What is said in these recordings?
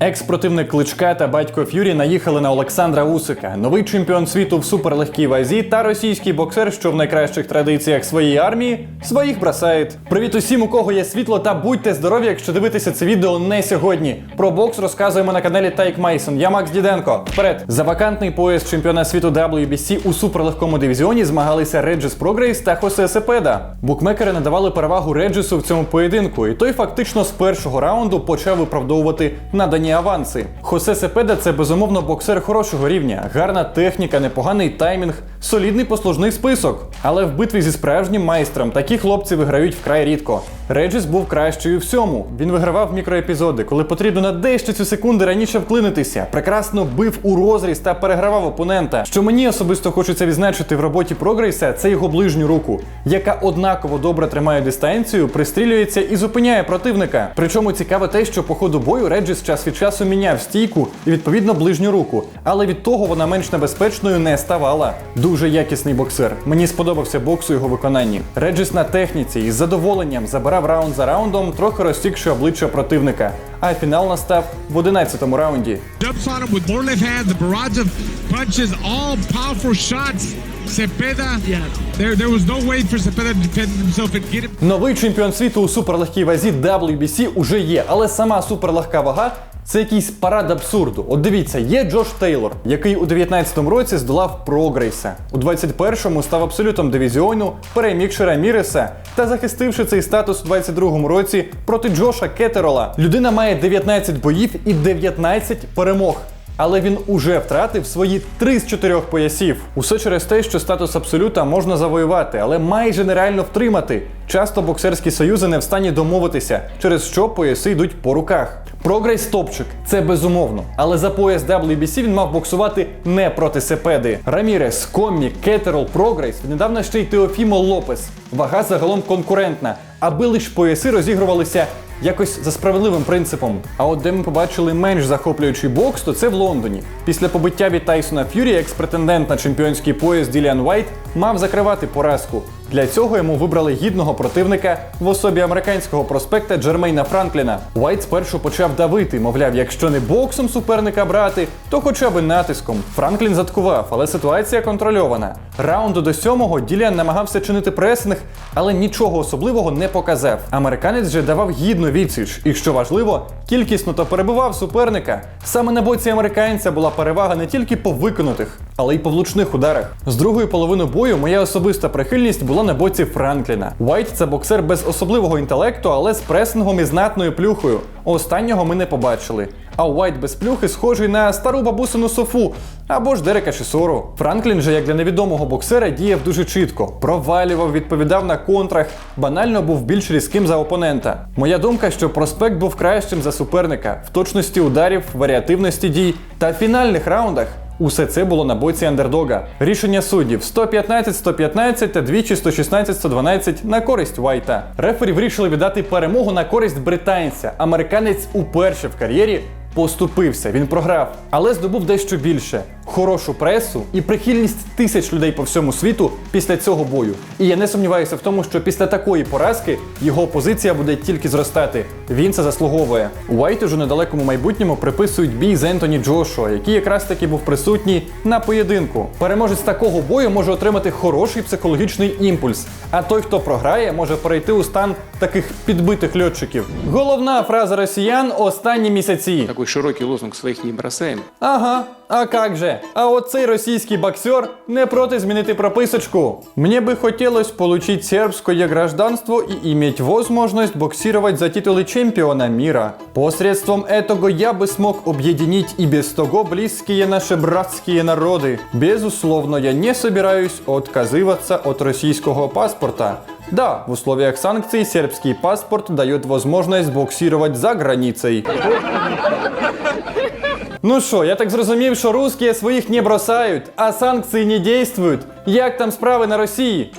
Екс-противник Кличка та батько Ф'юрі наїхали на Олександра Усика, новий чемпіон світу в суперлегкій вазі та російський боксер, що в найкращих традиціях своєї армії своїх бросає. Привіт усім, у кого є світло, та будьте здорові, якщо дивитеся це відео не сьогодні. Про бокс розказуємо на каналі Тайк Майсон. Я Макс Діденко. Вперед за вакантний пояс чемпіона світу WBC у суперлегкому дивізіоні змагалися Реджис Прогрейс та Хосе Сепеда. Букмекери надавали перевагу Реджису в цьому поєдинку, і той фактично з першого раунду почав виправдовувати надані аванси. Хосе Сепеда це безумовно боксер хорошого рівня, гарна техніка, непоганий таймінг, солідний послужний список. Але в битві зі справжнім майстром такі хлопці виграють вкрай рідко. Реджіс був кращою у всьому. Він вигравав мікроепізоди, коли потрібно на дещицю секунди раніше вклинитися. Прекрасно бив у розріз та перегравав опонента. Що мені особисто хочеться відзначити в роботі Прогрейса, це його ближню руку, яка однаково добре тримає дистанцію, пристрілюється і зупиняє противника. Причому цікаве те, що по ходу бою Реджіс час від часу міняв стійку і відповідно ближню руку, але від того вона менш небезпечною не ставала. Дуже якісний боксер. Мені сподобався бокс у його виконанні. Реджіс на техніці із задоволенням забирав раунд за раундом, трохи розтікши обличчя противника. А фінал настав в 11-му раунді. Новий чемпіон світу у суперлегкій вазі WBC уже є, але сама суперлегка вага. Це якийсь парад абсурду. От дивіться, є Джош Тейлор, який у 19-му році здолав Прогрейса. У 21-му став абсолютом дивізіону, перемігши Раміреса та захистивши цей статус у 22-му році проти Джоша Кетерола. Людина має 19 боїв і 19 перемог. Але він уже втратив свої три з чотирьох поясів. Усе через те, що статус абсолюта можна завоювати, але майже нереально втримати. Часто боксерські союзи не в стані домовитися, через що пояси йдуть по руках. Прогрейс топчик, це безумовно. Але за пояс WBC він мав боксувати не проти Сепеди. Рамірес, Коммі, Кетерол, Прогрейс, віднедавна ще й Теофімо Лопес. Вага загалом конкурентна, аби лиш пояси розігрувалися якось за справедливим принципом. А от де ми побачили менш захоплюючий бокс, то це в Лондоні. Після побиття від Тайсона Ф'юрі екс-претендент на чемпіонський пояс Діліан Уайт мав закривати поразку. Для цього йому вибрали гідного противника в особі американського проспекта Джермейна Франкліна. Уайт спершу почав давити, мовляв, якщо не боксом суперника брати, то хоча б натиском. Франклін заткував, але ситуація контрольована. Раунду до сьомого Діліан намагався чинити пресинг, але нічого особливого не показав. Американець же давав гідну відсіч, і що важливо, кількісно то перебивав суперника. Саме на боці американця була перевага не тільки по виконутих, але й по влучних ударах. З другої половини бою моя особиста прихильність була на боці Франкліна. Уайт це боксер без особливого інтелекту, але з пресингом і знатною плюхою. Останнього ми не побачили. А Уайт без плюхи схожий на стару бабусину софу або ж Дерека Чесору. Франклін же, як для невідомого боксера, діяв дуже чітко, провалював, відповідав на контрах, банально був більш різким за опонента. Моя думка, що проспект був кращим за суперника в точності ударів, варіативності дій та фінальних раундах. Усе це було на боці андердога. Рішення суддів 115-115 та двічі 116-112 на користь Вайта. Рефері вирішили віддати перемогу на користь британця. Американець уперше в кар'єрі поступився. Він програв, але здобув дещо більше: хорошу пресу і прихильність тисяч людей по всьому світу після цього бою. І я не сумніваюся в тому, що після такої поразки його позиція буде тільки зростати. Він це заслуговує. Уайту ж у недалекому майбутньому приписують бій з Ентоні Джошуа, який якраз таки був присутній на поєдинку. Переможець такого бою може отримати хороший психологічний імпульс. А той, хто програє, може перейти у стан таких підбитих льотчиків. Головна фраза росіян останні місяці. Такой широкий лозунг своих не бросаем. Ага, а как же? А оцей російський боксер не проти змінити прописочку. Мне бы хотелось получить сербское гражданство и иметь возможность боксировать за титулы чемпиона мира. Посредством этого я бы смог объединить и без того близкие наши братские народы. Безусловно, я не собираюсь отказываться от российского паспорта. Да, в условиях санкций сербский паспорт дает возможность боксировать за границей. Ну що, я так зрозумів, що русські своїх не бросають, а санкції не дійствують. Як там справи на Росії?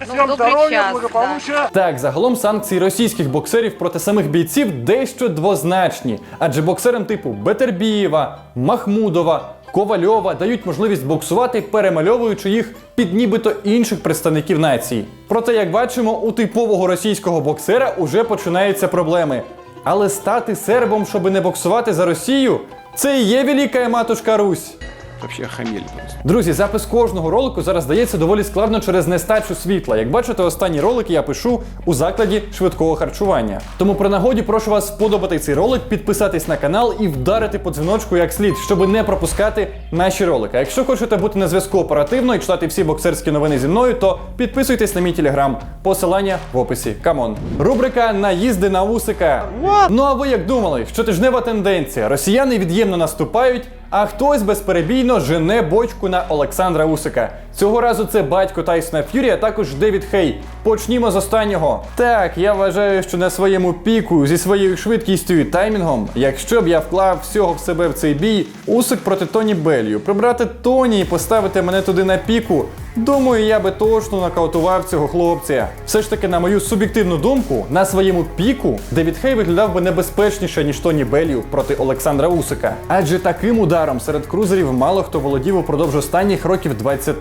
Всем здоровья, благополучия. Так, загалом санкції російських боксерів проти самих бійців дещо двозначні, адже боксерам типу Бетербієва, Махмудова, Ковальова дають можливість боксувати, перемальовуючи їх під нібито інших представників нації. Проте, як бачимо, у типового російського боксера уже починаються проблеми. Але стати сербом, щоб не боксувати за Росію, це і є велика матушка Русь. Вообще охамели просто. Друзі, запис кожного ролику зараз здається доволі складно через нестачу світла. Як бачите, останні ролики я пишу у закладі швидкого харчування. Тому при нагоді прошу вас сподобати цей ролик, підписатись на канал і вдарити по дзвіночку як слід, щоб не пропускати наші ролики. А якщо хочете бути на зв'язку оперативно і читати всі боксерські новини зі мною, то підписуйтесь на мій телеграм. Посилання в описі. Камон. Рубрика Наїзди на Усика. Ну а ви як думали, щотижнева тенденція? Росіяни від'ємно наступають. А хтось безперебійно жене бочку на Олександра Усика. Цього разу це батько Тайсона Ф'юрі, а також Девід Хей. Почнімо з останнього. Так, я вважаю, що на своєму піку зі своєю швидкістю і таймінгом, якщо б я вклав всього в себе в цей бій, Усик проти Тоні Беллю, прибрати Тоні і поставити мене туди на піку. Думаю, я би точно нокаутував цього хлопця. Все ж таки, на мою суб'єктивну думку, на своєму піку Девід Хей виглядав би небезпечніше, ніж Тоні Беллю проти Олександра Усика. Адже таким ударом серед крузерів мало хто володів упродовж останніх років 20.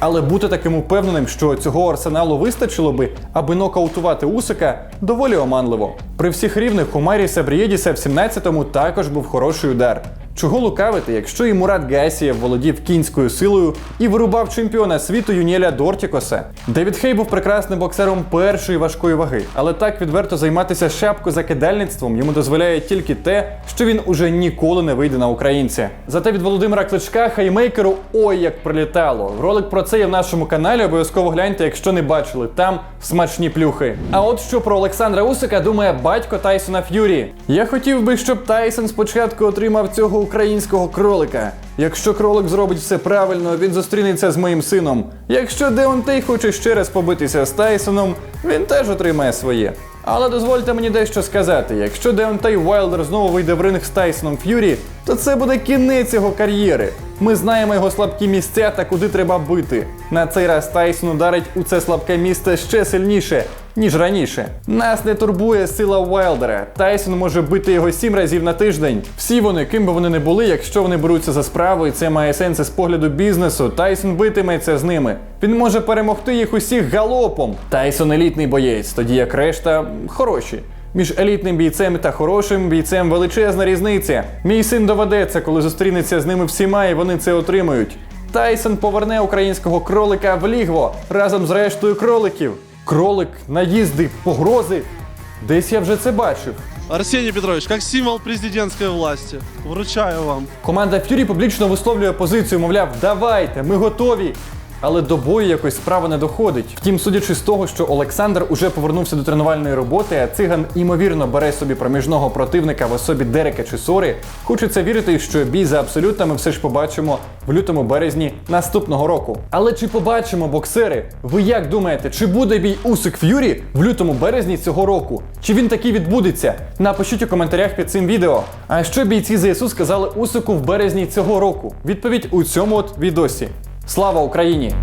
Але бути таким упевненим, що цього арсеналу вистачило би, аби нокаутувати Усика, доволі оманливо. При всіх рівних у Маріса Брієдіса в 17-му також був хороший удар. Чого лукавити, якщо і Мурат Гасієв володів кінською силою і вирубав чемпіона світу Юніеля Дортікоса. Девід Хей був прекрасним боксером першої важкої ваги, але так відверто займатися шапкозакидальництвом йому дозволяє тільки те, що він уже ніколи не вийде на українця. Зате від Володимира Кличка хаймейкеру ой як прилітало. Ролик про це є в нашому каналі. Обов'язково гляньте, якщо не бачили. Там смачні плюхи. А от що про Олександра Усика думає батько Тайсона Ф'юрі. Я хотів би, щоб Тайсон спочатку отримав цього українського кролика. Якщо кролик зробить все правильно, він зустрінеться з моїм сином. Якщо Деонтей хоче ще раз побитися з Тайсоном, він теж отримає своє. Але дозвольте мені дещо сказати: якщо Деонтей Уайлдер знову вийде в ринг з Тайсоном Ф'юрі, то це буде кінець його кар'єри. Ми знаємо його слабкі місця та куди треба бити. На цей раз Тайсон ударить у це слабке місце ще сильніше, ніж раніше. Нас не турбує сила Уайлдера. Тайсон може бити його сім разів на тиждень. Всі вони, ким би вони не були, якщо вони беруться за справу, і це має сенс з погляду бізнесу. Тайсон битиметься з ними. Він може перемогти їх усіх галопом. Тайсон елітний боєць, тоді як решта хороші. Між елітним бійцем та хорошим бійцем величезна різниця. Мій син доведеться, коли зустрінеться з ними всіма, і вони це отримають. Тайсон поверне українського кролика в лігво разом з рештою кроликів. Кролик, наїзди, погрози. Десь я вже це бачив. Арсеній Петрович, як символ президентської власті, вручаю вам. Команда Ф'юрі публічно висловлює позицію, мовляв, давайте, ми готові. Але до бою якось справа не доходить. Втім, судячи з того, що Олександр уже повернувся до тренувальної роботи, а циган імовірно бере собі проміжного противника в особі Дерека чи Сори, хочеться вірити, що бій за абсолютно ми все ж побачимо в лютому березні наступного року. Але чи побачимо боксери? Ви як думаєте, чи буде бій Усик Ф'юрі в лютому березні цього року? Чи він таки відбудеться? Напишіть у коментарях під цим відео. А що бійці ЗСУ сказали Усику в березні цього року? Відповідь у цьому от відосі. Слава Україні!